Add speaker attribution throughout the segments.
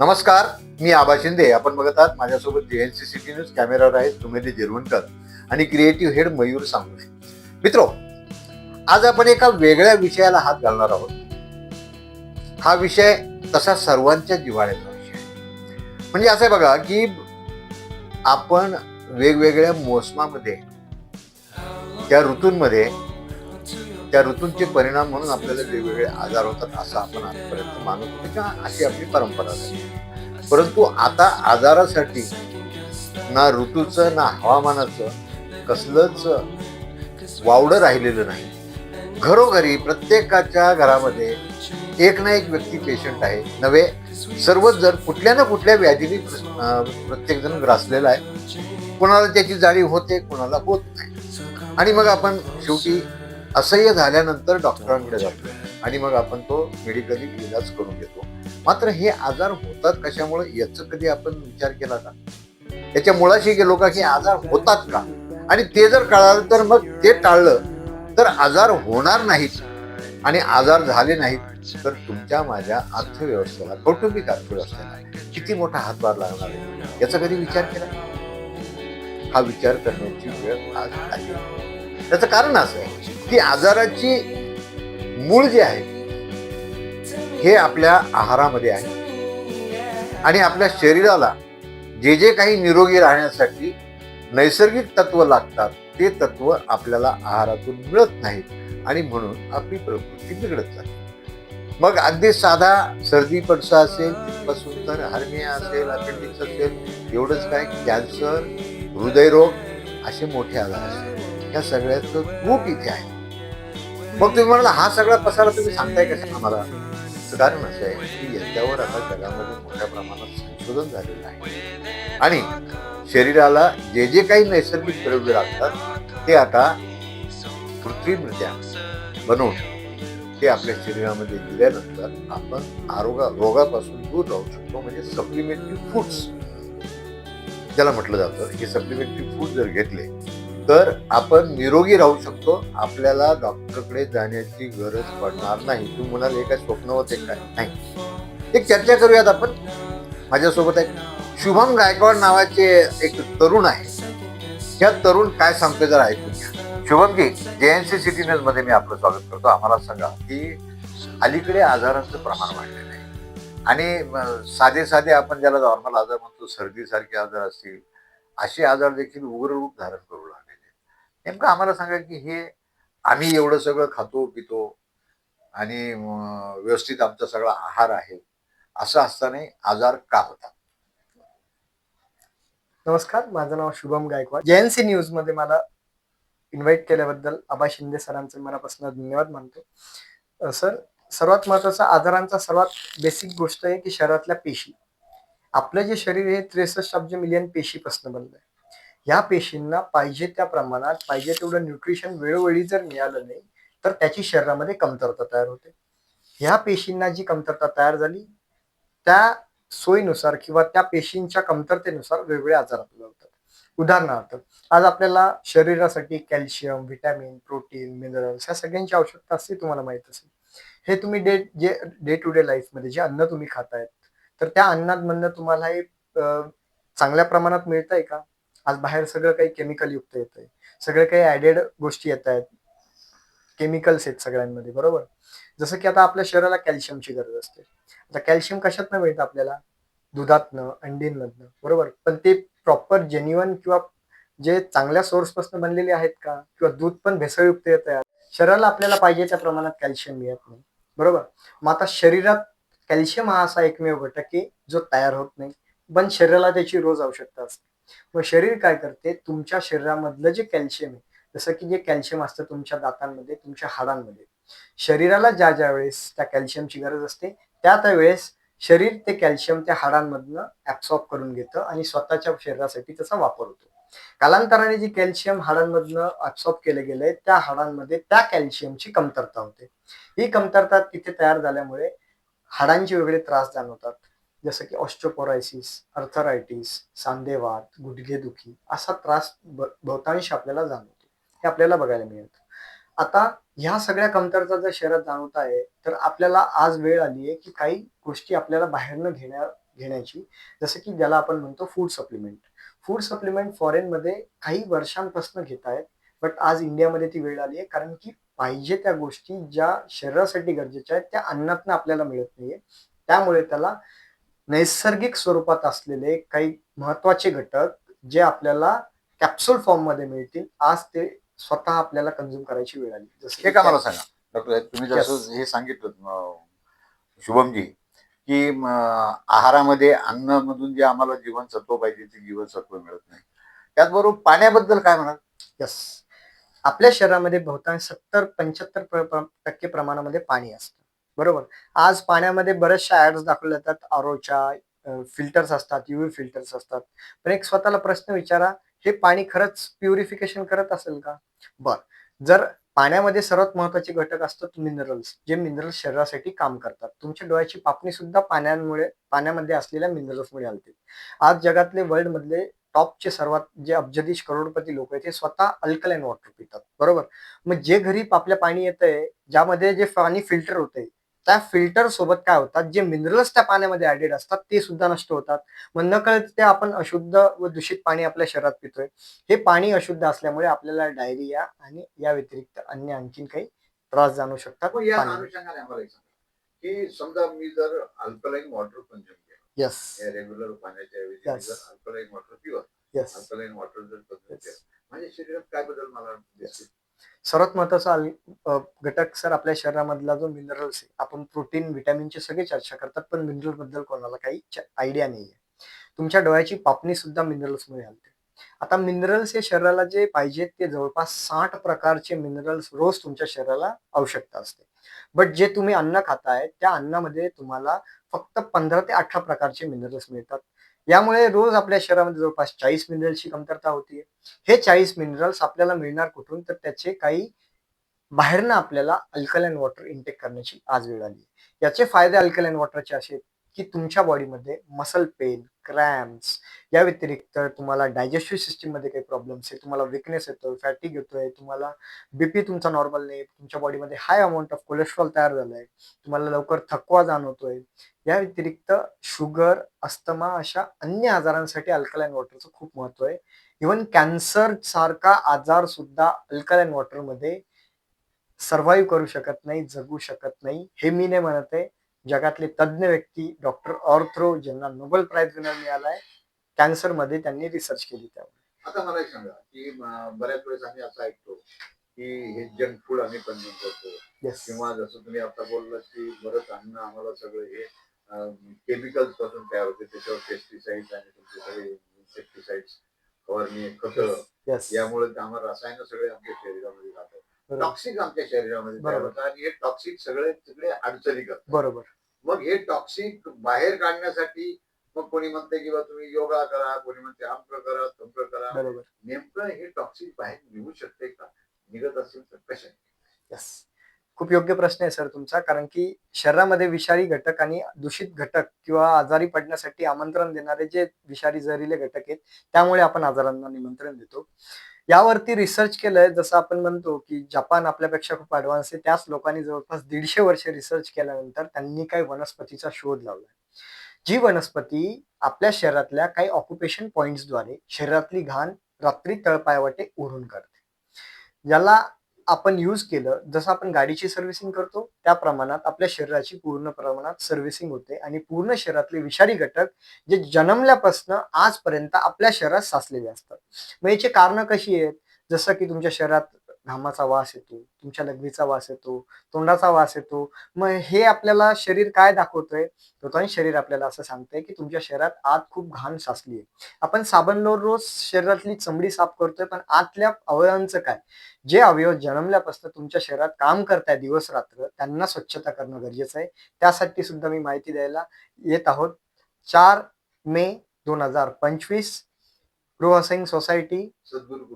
Speaker 1: नमस्कार मी आबा शिंदे. आपण बघत आहात माझ्यासोबत J N C city news कॅमेरावर आहे सुमेली जिरवणकर आणि क्रिएटिव्ह हेड मयूर सांगणे मित्रो आज आपण एका वेगळ्या विषयाला हात घालणार आहोत. हा विषय तसा सर्वांच्या जिव्हाळ्याचा विषय म्हणजे असं आहे बघा की आपण वेगवेगळ्या मोसमामध्ये त्या ऋतूंमध्ये त्या ऋतूंचे परिणाम म्हणून आपल्याला वेगवेगळे आजार होतात असं आपण आजपर्यंत मानत होतो किंवा अशी आपली परंपरा झाली. परंतु आता आजारासाठी ना ऋतूचं ना हवामानाचं कसलंच वावडं राहिलेलं नाही. घरोघरी प्रत्येकाच्या घरामध्ये एक ना एक व्यक्ती पेशंट आहे. नव्हे सर्वच जण कुठल्या ना कुठल्या व्याधीने प्रत्येक जण ग्रासलेला आहे. कोणाला त्याची जाणीव होते कोणाला होत नाही. आणि मग आपण शेवटी असह्य झाल्यानंतर डॉक्टरांकडे जातो. आणि मग आपण तो मेडिकली इलाज करून घेतो. मात्र हे आजार होतात कशामुळे? याचं कधी आपण विचार केला का? याच्या मुळाशी गेलो का की आजार होतात का? आणि ते जर कळालं तर मग ते टाळलं तर आजार होणार नाहीत. आणि आजार झाले नाहीत तर तुमच्या माझ्या अर्थव्यवस्थेला कौटुंबिक अर्थव्यवस्थेला किती मोठा हातभार लागणार आहे? याचा कधी विचार केला? हा विचार करण्याची वेळ आज आली. त्याचं कारण असं आहे की आजाराची मूळ जे आहे हे आपल्या आहारामध्ये आहे. आणि आपल्या शरीराला जे जे काही निरोगी राहण्यासाठी नैसर्गिक तत्व लागतात ते तत्व आपल्याला आहारातून मिळत नाहीत. आणि म्हणून आपली प्रकृती बिघडत जाते. मग अगदी साधा सर्दी पडसा असेल तिथपासून तर हार्निया असेल अपेंडिक्स असेल एवढंच काय कॅन्सर हृदयरोग असे मोठे आजार असतात. या सगळ्याचं खूप इथे आहे. मग तुम्ही म्हणाला हा सगळा पसारा तुम्ही सांगताय कशा आम्हाला सुधारण असं आहे की याच्यावर आता जगामध्ये मोठ्या प्रमाणात संशोधन झालेलं आहे. आणि शरीराला जे जे काही नैसर्गिक द्रव्य लागतात ते आता कृत्रिमरित्या बनवून ते आपल्या शरीरामध्ये दिल्यानंतर आपण आरोगा रोगापासून दूर राहू शकतो. म्हणजे सप्लिमेंटरी फूड्स ज्याला म्हटलं जातं हे सप्लिमेंटरी फूड जर घेतले तर आपण निरोगी राहू शकतो. आपल्याला डॉक्टरकडे जाण्याची गरज पडणार नाही. तू म्हणाल हे काय स्वप्न होते काय? नाही. एक चर्चा करूयात आपण. माझ्यासोबत एक शुभम गायकवाड नावाचे एक तरुण आहे. ह्या तरुण काय सांगतोय जरा ऐकून घ्या. शुभमजी जेएनसी सिटी न्यूजमध्ये मी आपलं स्वागत करतो. आम्हाला सांगा की अलीकडे आजारांचं प्रमाण वाढलेलं आहे. आणि साधे साधे आपण ज्याला नॉर्मल आजार म्हणतो सर्दीसारखे आजार असतील असे आजार देखील उग्र रूप धारण करू लागले. नेमकं आम्हाला सांगा की हे आम्ही एवढं सगळं खातो पितो आणि व्यवस्थित आमचा सगळा आहार आहे असं असताना आजार का होतात?
Speaker 2: नमस्कार माझं नाव शुभम गायकवाड. जेएनसी न्यूजमध्ये मला इन्व्हाइट केल्याबद्दल आबा शिंदे सरांचे मनापासून धन्यवाद मानतो. सर सर्वात महत्त्वाचा आजारांचा सर्वात बेसिक गोष्ट आहे की शरीरातल्या पेशी. आपलं जे शरीर हे त्रेसष्ट अब्ज मिलियन पेशीपासून बनलं आहे ह्या पेशींना पाहिजे त्या प्रमाणात पाहिजे तेवढं न्यूट्रिशन वेळोवेळी जर मिळालं नाही तर त्याची शरीरामध्ये कमतरता तयार होते. ह्या पेशींना जी कमतरता तयार झाली त्या सोयीनुसार किंवा त्या पेशींच्या कमतरतेनुसार वेगवेगळे आजार आपल्याला होतात. उदाहरणार्थ आज आपल्याला शरीरासाठी कॅल्शियम व्हिटॅमिन प्रोटीन मिनरल्स ह्या सगळ्यांची आवश्यकता असते तुम्हाला माहीत असेल. हे तुम्ही डे जे डे टू डे लाईफमध्ये जे अन्न तुम्ही खातायत तर त्या अन्नामधनं तुम्हाला हे चांगल्या प्रमाणात मिळत आहे का? आज बाहेर सगळं काही केमिकल युक्त येत आहे सगळे काही ऍडेड गोष्टी येत आहेत. केमिकल्स आहेत सगळ्यांमध्ये बरोबर? जसं की आता आपल्या शरीराला कॅल्शियमची गरज असते. आता कॅल्शियम कशातनं मिळतं आपल्याला? दुधातनं अंडींमधनं बरोबर? पण ते प्रॉपर जेन्युअन किंवा जे चांगल्या सोर्सपासून बनलेले आहेत का? किंवा दूध पण भेसळयुक्त येत आहे. शरीराला आपल्याला पाहिजे त्या प्रमाणात कॅल्शियम मिळत नाही. बरोबर? मग आता शरीरात कॅल्शियम हा असा एकमेव घटक आहे जो तयार होत नाही. पण शरीराला त्याची रोज आवश्यकता असते. मग शरीर काय करते? तुमच्या शरीरामधलं जे कॅल्शियम आहे जसं की जे कॅल्शियम असतं तुमच्या दातांमध्ये तुमच्या हाडांमध्ये शरीराला ज्या ज्या वेळेस त्या कॅल्शियमची गरज असते त्या त्या वेळेस शरीर ते कॅल्शियम त्या हाडांमधनं ऍब्सॉर्ब करून घेतं आणि स्वतःच्या शरीरासाठी त्याचा वापर होतो. कालांतराने जी कॅल्शियम हाडांमधनं ऍब्सॉर्ब केलं गेलंय त्या हाडांमध्ये त्या कॅल्शियमची कमतरता होते. ही कमतरता तिथे तयार झाल्यामुळे हाडांचे वेगळे त्रास जाणवतात. जसं की ऑस्ट्रोपोरायसिस अर्थरायटिस सांधेवात गुडघेदुखी असा त्रास बहुतांश आपल्याला जाणवतो. हे आपल्याला बघायला मिळतं. आता ह्या सगळ्या कमतरता जर शरीरात जाणवत आहे तर आपल्याला आज वेळ आली आहे की काही गोष्टी आपल्याला बाहेरनं घेण्या घेण्याची. जसं की ज्याला आपण म्हणतो फूड सप्लिमेंट फूड सप्लिमेंट फॉरेनमध्ये काही वर्षांपासून घेत आहेत बट आज इंडियामध्ये ती वेळ आली आहे. कारण की पाहिजे त्या गोष्टी ज्या शरीरासाठी गरजेच्या आहेत त्या अन्नातनं आपल्याला मिळत नाहीये. त्यामुळे त्याला नैसर्गिक स्वरूपात असलेले काही महत्त्वाचे घटक जे आपल्याला कॅप्सूल फॉर्ममध्ये मिळतील आज ते स्वतः आपल्याला कंझ्युम करायची वेळ आली. जसं
Speaker 1: हे
Speaker 2: की
Speaker 1: मला सांगा? डॉक्टर तुम्ही. जसं हे सांगितलं शुभमजी की आहारामध्ये अन्नामधून जे आम्हाला जीवनसत्व पाहिजे ते जीवनसत्व मिळत नाही. त्याचबरोबर पाण्याबद्दल काय म्हणाल?
Speaker 2: यस आपल्या शरीरामध्ये बहुतांश सत्तर पंच्याहत्तर टक्के प्रमाणामध्ये पाणी असतं. बरोबर. आज पाण्यामध्ये बऱ्याचशा ऍड्स दाखवल्या जातात. आरोच्या फिल्टर्स असतात युव्ही फिल्टर्स असतात. पण एक स्वतःला प्रश्न विचारा हे पाणी खरंच प्युरिफिकेशन करत असेल का? बर. जर पाण्यामध्ये सर्वात महत्त्वाचे घटक असतात मिनरल्स जे मिनरल्स शरीरासाठी काम करतात. तुमच्या डोळ्याची पापणी सुद्धा पाण्यामुळे पाण्यामध्ये असलेल्या मिनरल्समुळे हलते आज जगातले वर्ल्ड मधले टॉपचे सर्वात जे अब्जदीश करोडपती लोक आहेत ते स्वतः अल्कलाईन वॉटर पितात. बरोबर? मग जे घरी आपल्या पाणी येतंय ज्यामध्ये जे पाणी फिल्टर होते त्या फिल्टर सोबत काय होतात? जे मिनरल्स त्या पाण्यामध्ये ऍडेड असतात ते सुद्धा नष्ट होतात. मग नकळत ते आपण अशुद्ध व दूषित पाणी आपल्या शरीरात पितोय. हे पाणी अशुद्ध असल्यामुळे आपल्याला डायरिया आणि या व्यतिरिक्त अन्य आणखीन काही त्रास जाणू शकतात
Speaker 1: की समजा मी जर अल्कलाईन वॉटर कंझ्युम
Speaker 2: यस
Speaker 1: या रेग्युलर पाण्याच्या ऐवजी अल्कलाईन वॉटर पिवं
Speaker 2: यस
Speaker 1: अल्कलाईन वॉटर जर कंझ्युम
Speaker 2: Yes.
Speaker 1: केलं माझ्या शरीरात काय बदल मला
Speaker 2: सर्वात महत्त्वाचा घटक सर आपल्या शरीरामधला जो मिनरल्स आहे आपण प्रोटीन व्हिटॅमिनची सगळे चर्चा करतात पण मिनरलबद्दल कोणाला काही आयडिया नाहीये. तुमच्या डोळ्याची पापणी सुद्धा मिनरल्समुळे हलते आता मिनरल्स हे शरीराला जे पाहिजे ते जवळपास साठ प्रकारचे मिनरल्स रोज तुमच्या शरीराला आवश्यकता असते. बट जे तुम्ही अन्न खाताय त्या अन्नामध्ये तुम्हाला फक्त पंधरा ते अठरा प्रकारचे मिनरल्स मिळतात. यामुळे रोज आपल्या शहरामध्ये जवळपास चाळीस मिनरलची कमतरता होती हे चाळीस मिनरल्स आपल्याला मिळणार कुठून? तर त्याचे काही बाहेरनं आपल्याला अल्कलाईन वॉटर इंटेक करण्याची आज वेळ आली याचे फायदे अल्कलाईन वॉटरचे असे आहेत. की तुमच्या बॉडीमध्ये मसल पेन क्रॅम्प्स या व्यतिरिक्त तुम्हाला डायजेस्टिव्ह सिस्टीममध्ये काही प्रॉब्लेम्स आहे तुम्हाला विकनेस येतो फॅटिक येतोय तुम्हाला बीपी तुमचा नॉर्मल नाही तुमच्या बॉडीमध्ये हाय अमाऊंट ऑफ कोलेस्ट्रॉल तयार झालाय तुम्हाला लवकर थकवा जाणवतोय. या व्यतिरिक्त शुगर अस्थमा अशा अन्य आजारांसाठी अल्कलाईन वॉटरचं खूप महत्त्व आहे. इवन कॅन्सर सारखा आजार सुद्धा अल्कलाईन वॉटरमध्ये सर्व्हाइव्ह करू शकत नाही जगू शकत नाही हे मी नाही म्हणत आहे. जगातले तज्ज्ञ व्यक्ती डॉक्टर ऑर्थ्रो ज्यांना नोबेल प्राइज विनर मिळालाय कॅन्सरमध्ये त्यांनी रिसर्च केली त्यावर.
Speaker 1: आता मला एक सांगा की म, बऱ्याच वेळेस आम्ही असं ऐकतो की हे जंक फूड आम्ही कंझ्युम करतो.
Speaker 2: येस
Speaker 1: किंवा जसं तुम्ही आता बोललात की बरंच अन्न आम्हाला सगळं हे केमिकल्सपासून तयार होते त्याच्यावर पेस्टिसाइड्स आणि तुमचे सगळे इन्सेक्टिसाइड्स फवारणी खत
Speaker 2: येस
Speaker 1: यामुळे ते आम्हाला रसायन सगळे आमच्या शरीरामध्ये जातात
Speaker 2: बरोबर.
Speaker 1: टॉक्सिक आमच्या शरीरामध्ये तयार
Speaker 2: बरोबर.
Speaker 1: होतात आणि हे टॉक्सिक सगळे सगळे अडचणी करतात.
Speaker 2: बरोबर.
Speaker 1: मग हे टॉक्सिक बाहेर काढण्यासाठी मग कोणी म्हणते की बा तुम्ही योगा करा कोणी म्हणते अमक करा तमक करा. नेमकं हे टॉक्सिक बाहेर निघू शकते का? निघत असेल तर कशा
Speaker 2: येस खूप योग्य प्रश्न आहे सर तुमचा. कारण की शरीरामध्ये विषारी घटक आणि दूषित घटक किंवा आजारी पडण्यासाठी आमंत्रण देणारे जे विषारी जहरीले घटक आहेत त्यामुळे आपण आजारांना निमंत्रण देतो. यावरती रिसर्च केलंय. जसं आपण म्हणतो की जपान आपल्यापेक्षा खूप ॲडव्हान्स आहे. त्याच लोकांनी जवळपास दीडशे वर्ष रिसर्च केल्यानंतर त्यांनी काही वनस्पतीचा शोध लावलाय. जी वनस्पती आपल्या शरीरातल्या काही ऑक्युपेशन पॉइंट्सद्वारे शरीरातली घाण रात्री तळपायवाटे ओढून करते. याला आपण यूज केलं जसं आपण गाडीची सर्व्हिसिंग करतो त्या प्रमाणात आपल्या शरीराची पूर्ण प्रमाणात सर्व्हिसिंग होते आणि पूर्ण शरीरातले विषारी घटक जे जन्मल्यापासून आजपर्यंत आपल्या शरीरात साचलेले असतात. मग याची कारण कशी आहेत? जसं की तुमच्या शरीरात घामाचा वास येतो तुमच्या लघवीचा वास येतो तोंडाचा वास येतो. मग हे आपल्याला शरीर काय दाखवतोय? तो शरीर आपल्याला असं सांगतंय की तुमच्या शरीरात आत खूप घाण साचली आहे. आपण साबणलोर रोज शरीरातली चमडी साफ करतोय पण आतल्या अवयवांचं काय? जे अवयव जन्मल्यापासून तुमच्या शरीरात काम करताय दिवस रात्र त्यांना स्वच्छता करणं गरजेचं आहे. त्यासाठी सुद्धा मी माहिती द्यायला येत आहोत. चार मे दोन हजार पंचवीस गृहसिंग सोसायटी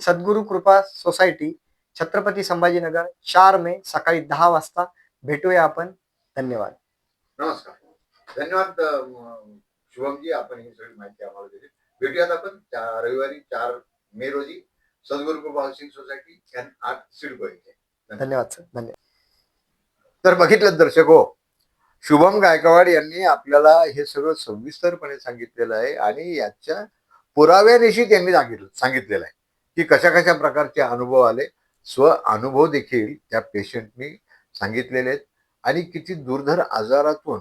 Speaker 1: सद्गुरु
Speaker 2: कृपा सोसायटी छत्रपती संभाजीनगर चार मे सकाळी दहा वाजता. भेटूया आपण. धन्यवाद.
Speaker 1: नमस्कार. धन्यवाद शुभमजी. आपण ही सगळी माहिती आम्हाला दिली. भेटूयात आपण चा- रविवारी चार मे रोजी. सद्गुरु कृपा हाऊसिंग सोसायटी एन आठ सिडको इथे
Speaker 2: धन्यवाद सर. धन्यवाद.
Speaker 1: तर बघितलं दर्शक हो. शुभम गायकवाड यांनी आपल्याला हे सगळं सविस्तरपणे सांगितलेलं आहे आणि याच्या पुराव्यानिशी त्यांनी सांगितलं सांगितलेलं आहे की कशा कशा प्रकारचे अनुभव आले. स्व अनुभव देखील त्या पेशंटनी सांगितलेले आहेत. आणि किती दुर्धर आजारातून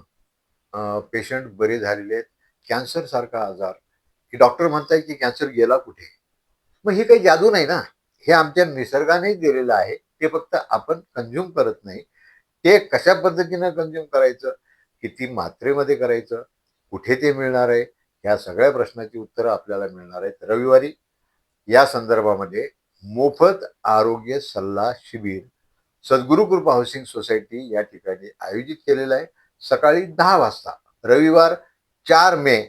Speaker 1: पेशंट बरे झालेले आहेत. कॅन्सर सारखा आजार. की डॉक्टर म्हणताय की कॅन्सर गेला कुठे? मग हे काही जादू नाही ना? हे आमच्या निसर्गाने दिलेलं आहे. ते फक्त आपण कंझ्युम करत नाही. ते कशा पद्धतीनं कंझ्युम करायचं? किती मात्रेमध्ये करायचं? कुठे ते मिळणार आहे? या सगळ्या प्रश्नाची उत्तरं आपल्याला मिळणार आहेत. रविवारी या संदर्भामध्ये मोफत आरोग्य सल्ला शिबिर सद्गुरू कृपा हाऊसिंग सोसायटी या ठिकाणी आयोजित केलेलं आहे. सकाळी दहा वाजता रविवार चार मे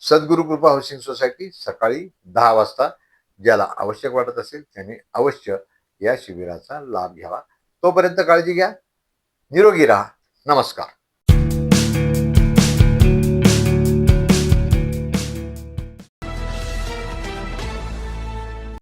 Speaker 1: सद्गुरू कृपा हाऊसिंग सोसायटी सकाळी दहा वाजता ज्याला आवश्यक वाटत असेल त्याने अवश्य या शिबिराचा लाभ घ्यावा. तोपर्यंत काळजी घ्या. निरोगी राहा. नमस्कार.